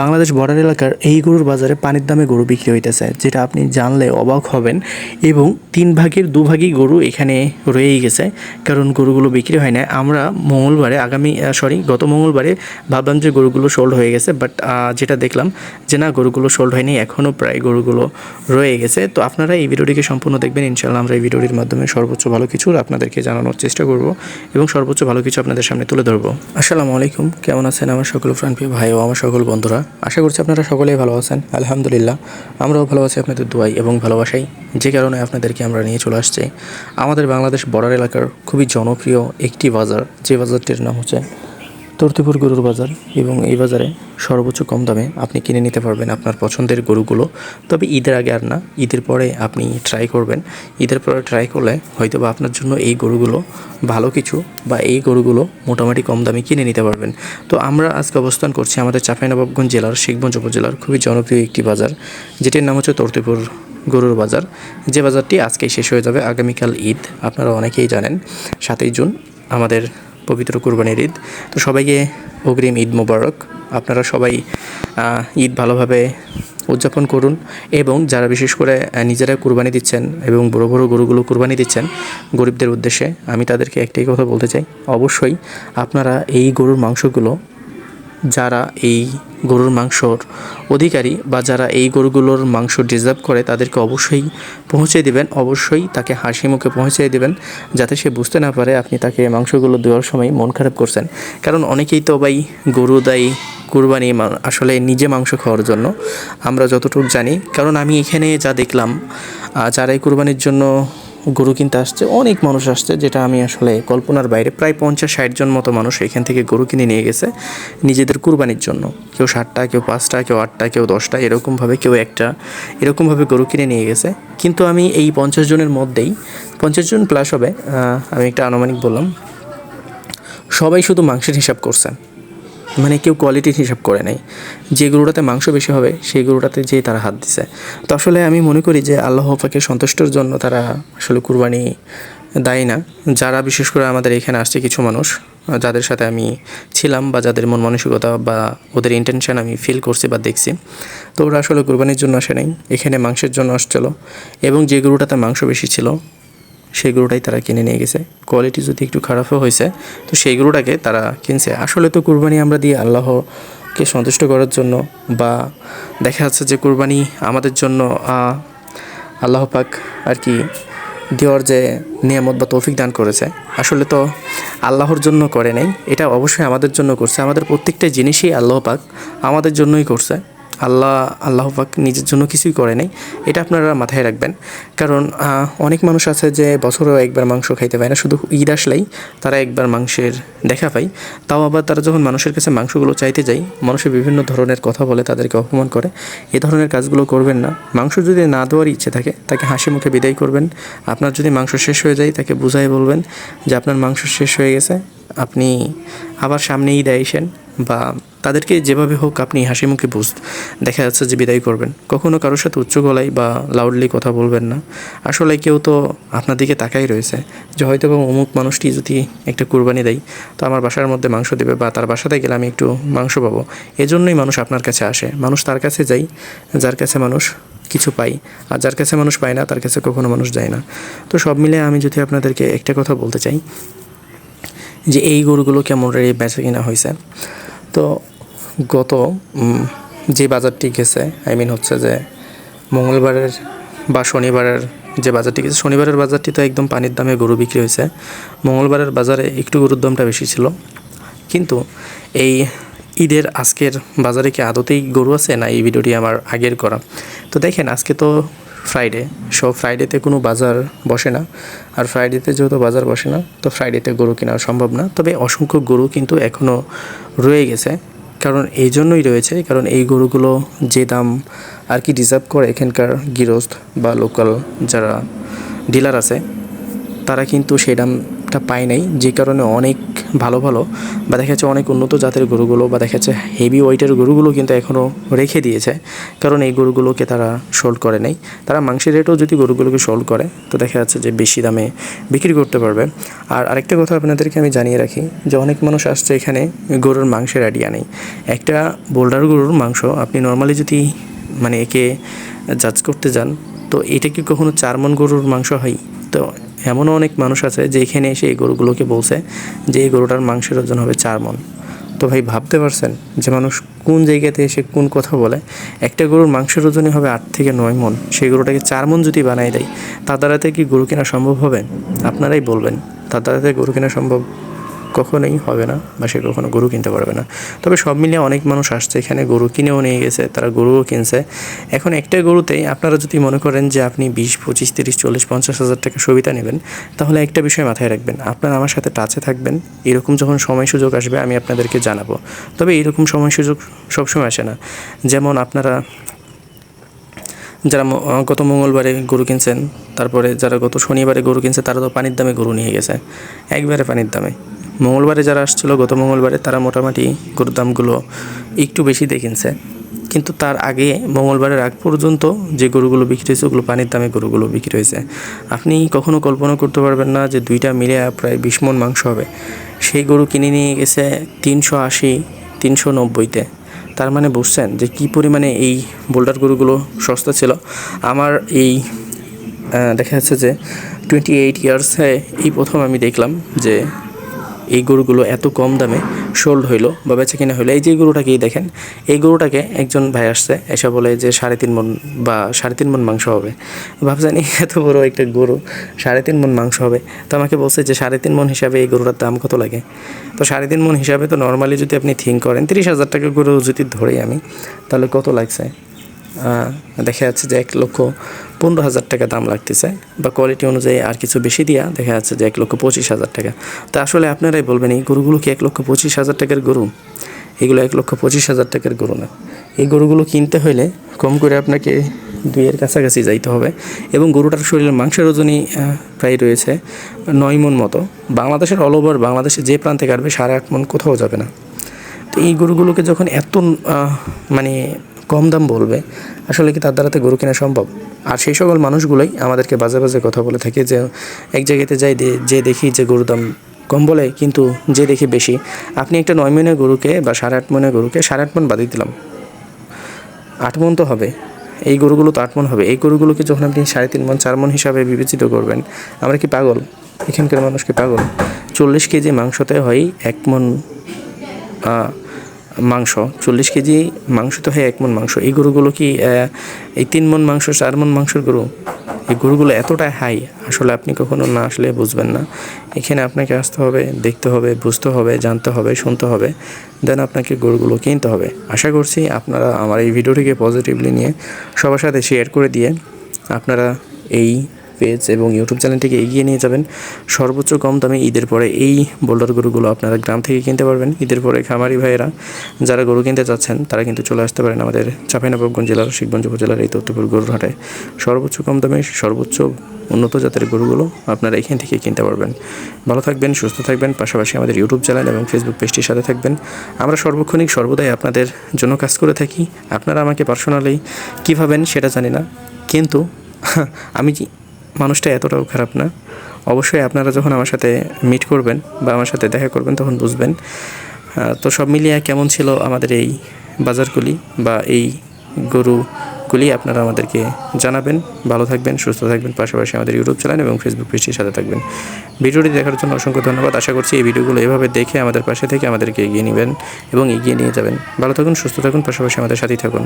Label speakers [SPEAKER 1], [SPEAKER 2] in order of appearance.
[SPEAKER 1] Bangladesh border এলাকার এই গরুর বাজারে পানির দামে গরু বিক্রি হইতেছে, যেটা আপনি জানলে অবাক হবেন। এবং তিন ভাগের দু ভাগই গরু এখানে রয়েই গেছে, কারণ গরুগুলো বিক্রি হয় না আমরা মঙ্গলবারে, আগামী সরি গত মঙ্গলবারে ভাবলাম যে গরুগুলো সোল্ড হয়ে গেছে বাট যেটা দেখলাম যে না, গরুগুলো সোল্ড হয়নি এখনও প্রায় গরুগুলো রয়ে গেছে। তো আপনারা এই ভিডিওটিকে সম্পূর্ণ দেখবেন ইনশাল্লাহ আমরা এই ভিডিওটির মাধ্যমে সর্বোচ্চ ভালো কিছু আপনাদেরকে জানানোর চেষ্টা করব এবং সর্বোচ্চ ভালো কিছু আপনাদের সামনে তুলে ধরবো। আসসালামু আলাইকুম, কেমন আছেন আমার সকল প্রাণপ্রিয় ভাই ও আমার সকল বন্ধুরা? আশা করছি আপনারা সকলেই ভালো আছেন। আলহামদুলিল্লাহ, আমরাও ভালো আছি আপনাদের দোয়াই এবং ভালোবাসাই। যে কারণে আপনাদেরকে আমরা নিয়ে চলে আসছি। আমাদের বাংলাদেশ বর্ডার এলাকার খুবই জনপ্রিয় একটি বাজার, যে বাজারটির নাম হচ্ছে তর্তিপুর গরুর বাজার এবং এই বাজারে সর্বোচ্চ কম দামে আপনি কিনে নিতে পারবেন আপনার পছন্দের গরুগুলো। তবে ঈদের আগে আর না, ঈদের পরে আপনি ট্রাই করবেন। ঈদের পরে ট্রাই করলে হয়তো বা আপনার জন্য এই গরুগুলো ভালো কিছু বা এই গরুগুলো মোটামুটি কম দামে কিনে নিতে পারবেন। তো আমরা আজকে অবস্থান করছি আমাদের চাঁপাইনবাবগঞ্জ জেলার শিখগঞ্জ উপজেলার খুবই জনপ্রিয় একটি বাজার, যেটির নাম হচ্ছে তর্তিপুর গরুর বাজার। যে বাজারটি আজকেই শেষ হয়ে যাবে আগামীকাল ঈদ, আপনারা অনেকেই জানেন। সাতই জুন আমাদের পবিত্র কুরবানির ঈদ। তো সবাইকে অগ্রিম ঈদ মোবারক। আপনারা সবাই ঈদ ভালোভাবে উদযাপন করুন এবং যারা বিশেষ করে নিজেরা কুরবানি দিচ্ছেন এবং বড় বড় গরুগুলো কুরবানি দিচ্ছেন গরিবদের উদ্দেশ্যে, আমি তাদেরকে একটাই কথা বলতে চাই। অবশ্যই আপনারা এই গরুর মাংসগুলো, যারা এই গরুর মাংসর অধিকারী বা যারা এই গরুগুলোর মাংস ডিজার্ভ করে তাদেরকে অবশ্যই পৌঁছে দিবেন। অবশ্যই তাকে হাসি মুখে পৌঁছে দিবেন যাতে সে বুঝতে না পারে আপনি তাকে মাংসগুলো দেওয়ার সময় মন খারাপ করছেন। কারণ অনেকেই তো ভাই গরু দেয় কুরবানি আসলে নিজে মাংস খাওয়ার জন্য। আমরা যতটুকু জানি। কারণ আমি এখানে যা দেখলাম যারা এই কুরবানির জন্য গরু কিনতে আসছে, অনেক মানুষ আসছে, যেটা আমি আসলে কল্পনার বাইরে প্রায় পঞ্চাশ, ষাট জন মতো মানুষ এখান থেকে গরু কিনে নিয়ে গেছে নিজেদের কুরবানির জন্য। কেউ ষাটটা কেউ পাঁচটা, কেউ আটটা, কেউ দশটা, এরকমভাবে কেউ একটা, এরকমভাবে গরু কিনে নিয়ে গেছে। কিন্তু আমি এই পঞ্চাশ জনের মধ্যেই, পঞ্চাশ জন প্লাস হবে আমি একটা আনুমানিক বললাম, সবাই শুধু মাংসের হিসাব করছেন মানে কেউ কোয়ালিটির হিসাব করে নাই। যে গরুটাতে মাংস বেশি হবে, সেই গরুটাতে যেই তারা হাত দিছে। তো আসলে আমি মনে করি যে আল্লাহ পাকে সন্তুষ্টর জন্য তারা আসলে কুরবানি দায়ী না। যারা বিশেষ করে আমাদের এখানে আসছে কিছু মানুষ, যাদের সাথে আমি ছিলাম বা যাদের মন মানসিকতা বা ওদের ইন্টেনশন আমি ফিল করছি বা দেখছি, তো ওরা আসলে কুরবানির জন্য আসে নাই। এখানে মাংসের জন্য আসছিল এবং যে গরুটাতে মাংস বেশি ছিল সেই তারা কিনে নিয়ে গেছে। কোয়ালিটি যদি একটু খারাপও হয়েছে, তো সেই তারা কিনছে। আসলে তো কুরবানি আমরা দিই আল্লাহকে সন্তুষ্ট করার জন্য বা দেখা যাচ্ছে যে কুরবানি আমাদের জন্য আল্লাহ পাক আর কি দেওয়ার যে নিয়ামত বা তৌফিক দান করেছে। আসলে তো আল্লাহর জন্য করে নাই, এটা অবশ্যই আমাদের জন্য করছে। আমাদের প্রত্যেকটা জিনিসই আল্লাহ পাক আমাদের জন্যই করছে। আল্লাহ আল্লাহ পাক নিজের জন্য কিছুই করে নাই। এটা আপনারা মাথায় রাখবেন। কারণ অনেক মানুষ আছে যে বছরেও একবার মাংস খাইতে পায় না। শুধু ঈদ আসলেই তারা একবার মাংসের দেখা পায়। তাও আবার তারা যখন মানুষের কাছে মাংসগুলো চাইতে যায় মানুষের বিভিন্ন ধরনের কথা বলে তাদেরকে অপমান করে। এ ধরনের কাজগুলো করবেন না। মাংস যদি না দেওয়ার ইচ্ছে থাকে, তাকে হাসি মুখে বিদায় করবেন। আপনার যদি মাংস শেষ হয়ে যায়, তাকে বুঝাই বলবেন যে আপনার মাংস শেষ হয়ে গেছে। আপনি আবার সামনে ঈদ আইসেন বা তাদেরকে যেভাবে হোক আপনি হাসি মুখে বুঝ দেখা যাচ্ছে যে বিদায় করবেন। কখনো কারোর সাথে উচ্চ গলায় বা লাউডলি কথা বলবেন না। আসলে কেউ তো আপনার দিকে তাকাই রয়েছে যে হয়তো বা অমুক মানুষটি যদি একটা কুরবানি দেয়, তো আমার বাসার মধ্যে মাংস দেবে বা তার বাসাতে গেলে আমি একটু মাংস পাবো। এজন্যই মানুষ আপনার কাছে আসে। মানুষ তার কাছে যাই, যার কাছে মানুষ কিছু পাই। আর যার কাছে মানুষ পায় না, তার কাছে কখনো মানুষ যায় না। তো সব মিলে আমি যদি আপনাদেরকে একটা কথা বলতে চাই, যে এই গরুগুলো কেমন রেটে বেচা কিনা হয়েছে। তো গত যে বাজারটি গেছে আই মিন হচ্ছে যে মঙ্গলবারের বা শনিবারের যে বাজারটি গেছে, শনিবারের বাজারটি তো একদম পানির দামে গরু বিক্রি হয়েছে। মঙ্গলবারের বাজারে একটু গরুর দামটা বেশি ছিল। কিন্তু এই ঈদের আজকের বাজারে কি আদতেই গরু আছে, না এই ভিডিওটি আমার আগের করা? তো দেখেন, আজকে তো ফ্রাইডে সো ফ্রাইডেতে কোনো বাজার বসে না। আর ফ্রাইডেতে যেহেতু বাজার বসে না, তো ফ্রাইডেতে গরু কেনা সম্ভব না। তবে অসংখ্য গরু কিন্তু এখনও রয়ে গেছে। কারণ এই জন্যই রয়েছে, কারণ এই গরুগুলো যে দাম আর কি ডিজার্ভ করে এখানকার গৃহস্থ বা লোকাল যারা ডিলার আছে, তারা কিন্তু সেই দামটা পায় নাই। যে কারণে অনেক ভালো ভালো। বা দেখা যাচ্ছে অনেক উন্নত জাতের গরুগুলো বা দেখা যাচ্ছে হেভি ওয়েটের গরুগুলো কিন্তু এখনও রেখে দিয়েছে। কারণ এই গরুগুলোকে তারা সোল্ড করে নাই। তারা মাংসের রেটেও যদি গরুগুলোকে সোল্ড করে, তো দেখা যাচ্ছে যে বেশি দামে বিক্রি করতে পারবে। আর আরেকটা কথা আপনাদেরকে আমি জানিয়ে রাখি যে অনেক মানুষ আসছে এখানে গরুর মাংসের আইডিয়া নেই। একটা বোল্ডার গরুর মাংস আপনি নর্মালি যদি মানে একে জাজ করতে যান, তো এটা কি কখনো চার মন গরুর মাংস হয়? তো এমনও অনেক মানুষ আছে যে এখানে এসে এই গরুগুলোকে বলছে যে এই গরুটার মাংসের ওজন হবে চার মন তো ভাই ভাবতে পারছেন যে মানুষ কোন জায়গাতে এসে কোন কথা বলে? একটা গরুর মাংসের ওজনই হবে আট থেকে নয় মন সেই গরুটাকে চার মন যদি বানাই দেয়, তার দ্বারাতে কি গরু কেনা সম্ভব হবে? আপনারাই বলবেন, তার দ্বারাতে গরু কেনা সম্ভব কখনোই হবে না বা সে কখনো গরু কিনতে পারবে না। তবে সব মিলিয়ে অনেক মানুষ আসছে এখানে, গরু কিনেও নিয়ে গেছে, তারা গরুও কিনছে। এখন একটা গরুতেই আপনারা যদি মনে করেন যে আপনি বিশ, পঁচিশ, তিরিশ, চল্লিশ, পঞ্চাশ হাজার টাকা সুবিধা নেবেন, তাহলে একটা বিষয় মাথায় রাখবেন, আপনারা আমার সাথে টাচে থাকবেন, এরকম যখন সময় সুযোগ আসবে আমি আপনাদেরকে জানাব। তবে এরকম সময় সুযোগ সবসময় আসে না। যেমন আপনারা যারা গত মঙ্গলবারে গরু কিনছেন, তারপরে যারা গত শনিবারে গরু কিনছে, তারা তো পানির দামে গরু নিয়ে গেছে। একবারে পানির দামে। মঙ্গলবারে যারা আসছিল, গত মঙ্গলবারে তারা মোটামুটি গরুর দামগুলো একটু বেশি দিয়ে কিনছে কিন্তু তার আগে মঙ্গলবারের আগ পর্যন্ত যে গরুগুলো বিক্রি হয়েছে, ওগুলো পানির দামে গরুগুলো বিক্রি হয়েছে। আপনি কখনো কল্পনা করতে পারবেন না যে দুইটা মিলে প্রায় বিশ মন মাংস হবে। সেই গরু কিনে নিয়ে গেছে তিনশো আশি, তিনশো নব্বইতে। তার মানে বুঝছেন যে কী পরিমাণে এই বোল্ডার গরুগুলো সস্তা ছিল। আমার এই দেখা যাচ্ছে যে টোয়েন্টি এইট ইয়ার্সে এই প্রথম আমি দেখলাম যে এই গরুগুলো এত কম দামে সোল্ড হইল বা বেচা কিনা হইল। এই যে গরুটাকেই দেখেন, এই গরুটাকে একজন ভাই আসছে, এসে বলে যে সাড়ে তিন মন বা সাড়ে তিন মন মাংস হবে। ভাবছেন এত বড় একটা গরু, সাড়ে তিন মন মাংস হবে? তো আমাকে বলছে যে, সাড়ে তিন মন হিসাবে এই গরুটার দাম কত লাগে? তো সাড়ে তিন মন হিসাবে তো নর্মালি যদি আপনি থিঙ্ক করেন, তিরিশ হাজার টাকা গরু যদি ধরি আমি, তাহলে কত লাগছে? দেখা যাচ্ছে যে এক লক্ষ পনেরো হাজার টাকা দাম লাগতেছে, বা কোয়ালিটি অনুযায়ী আর কিছু বেশি দিয়া দেখা যাচ্ছে যে এক লক্ষ পঁচিশ হাজার টাকা। তো আসলে আপনারাই বলবেন, এই গরুগুলো কি এক লক্ষ পঁচিশ হাজার টাকার গরু? এগুলো এক লক্ষ পঁচিশ হাজার টাকার গরু না। এই গরুগুলো কিনতে হলে কম করে আপনাকে দুইয়ের কাছাকাছি যাইতে হবে এবং গরুটার শরীরের মাংসের ওজনই প্রায় রয়েছে নয় মন মতো। বাংলাদেশের অল ওভার বাংলাদেশে যে প্রান্তে কাটবে, সাড়ে আট মন কোথাও যাবে না। তো এই গরুগুলোকে যখন এত মানে কম দাম বলবে, আসলে কি তার দ্বারাতে গরু কেনা সম্ভব? আর সেই সকল মানুষগুলোই আমাদেরকে বাজে বাজে কথা বলে থাকে যে, এক জায়গাতে যাই যে দেখি যে গরুর দাম কম বলে, কিন্তু যে দেখি বেশি। আপনি একটা নয় মনের গরুকে বা সাড়ে আট মনে গরুকে সাড়ে আট মন বাদিয়ে দিলাম। আট মন তো হবে। এই গরুগুলো তো আট মন হবে। এই গরুগুলোকে যখন আপনি সাড়ে তিন মন, চার মন হিসাবে বিবেচিত করবেন, আমরা কি পাগল? এখানকার মানুষ কি পাগল? চল্লিশ কেজি মাংসতে হয় এক মন মাংস, চল্লিশ কেজি মাংস তো হয় এক মন মাংস। এই গরুগুলো কি এই তিন মন মাংস, চার মন মাংসের গরু? এই গরুগুলো এতটাই হাই, আসলে আপনি কখনো না আসলে বুঝবেন না। এখানে আপনাকে আসতে হবে, দেখতে হবে, বুঝতে হবে, জানতে হবে, শুনতে হবে। দেন আপনাকে গরুগুলো কিনতে হবে। আশা করছি আপনারা আমার এই ভিডিওটিকে পজিটিভলি নিয়ে সবার সাথে শেয়ার করে দিয়ে আপনারা এই পেজ এবং ইউটিউব চ্যানেলটিকে এগিয়ে নিয়ে যাবেন। সর্বোচ্চ কম দামে ঈদের পরে এই বোল্ডার গরুগুলো আপনারা গ্রাম থেকে কিনতে পারবেন। ঈদের পরে খামারি ভাইয়েরা যারা গরু কিনতে চাচ্ছেন, তারা কিন্তু চলে আসতে পারেন আমাদের চাঁপাইনবাবগঞ্জ জেলার, শিবগঞ্জ উপজেলার এই তত্ত্বপুর গরুর হাটে। সর্বোচ্চ কম দামে সর্বোচ্চ উন্নত জাতের গরুগুলো আপনারা এখান থেকে কিনতে পারবেন। ভালো থাকবেন, সুস্থ থাকবেন, পাশাপাশি আমাদের ইউটিউব চ্যানেল এবং ফেসবুক পেজটির সাথে থাকবেন। আমরা সর্বক্ষণিক সর্বদাই আপনাদের জন্য কাজ করে থাকি। আপনারা আমাকে পার্সোনালি কী ভাবেন সেটা জানি না। কিন্তু আমি মানুষটা এতটাও খারাপ না। অবশ্যই আপনারা যখন আমার সাথে মিট করবেন বা আমার সাথে দেখা করবেন তখন বুঝবেন। তো সব মিলিয়ে কেমন ছিল আমাদের এই বাজারগুলি বা এই গরুগুলি আপনারা আমাদেরকে জানাবেন। ভালো থাকবেন, সুস্থ থাকবেন, পাশাপাশি আমাদের ইউটিউব চ্যানেল এবং ফেসবুক পেজটির সাথে থাকবেন। ভিডিওটি দেখার জন্য অসংখ্য ধন্যবাদ। আশা করছি এই ভিডিওগুলো এভাবে দেখে আমাদের পাশে থেকে আমাদেরকে এগিয়ে নেবেন এবং এগিয়ে নিয়ে যাবেন। ভালো থাকুন, সুস্থ থাকুন, পাশাপাশি আমাদের সাথেই থাকুন।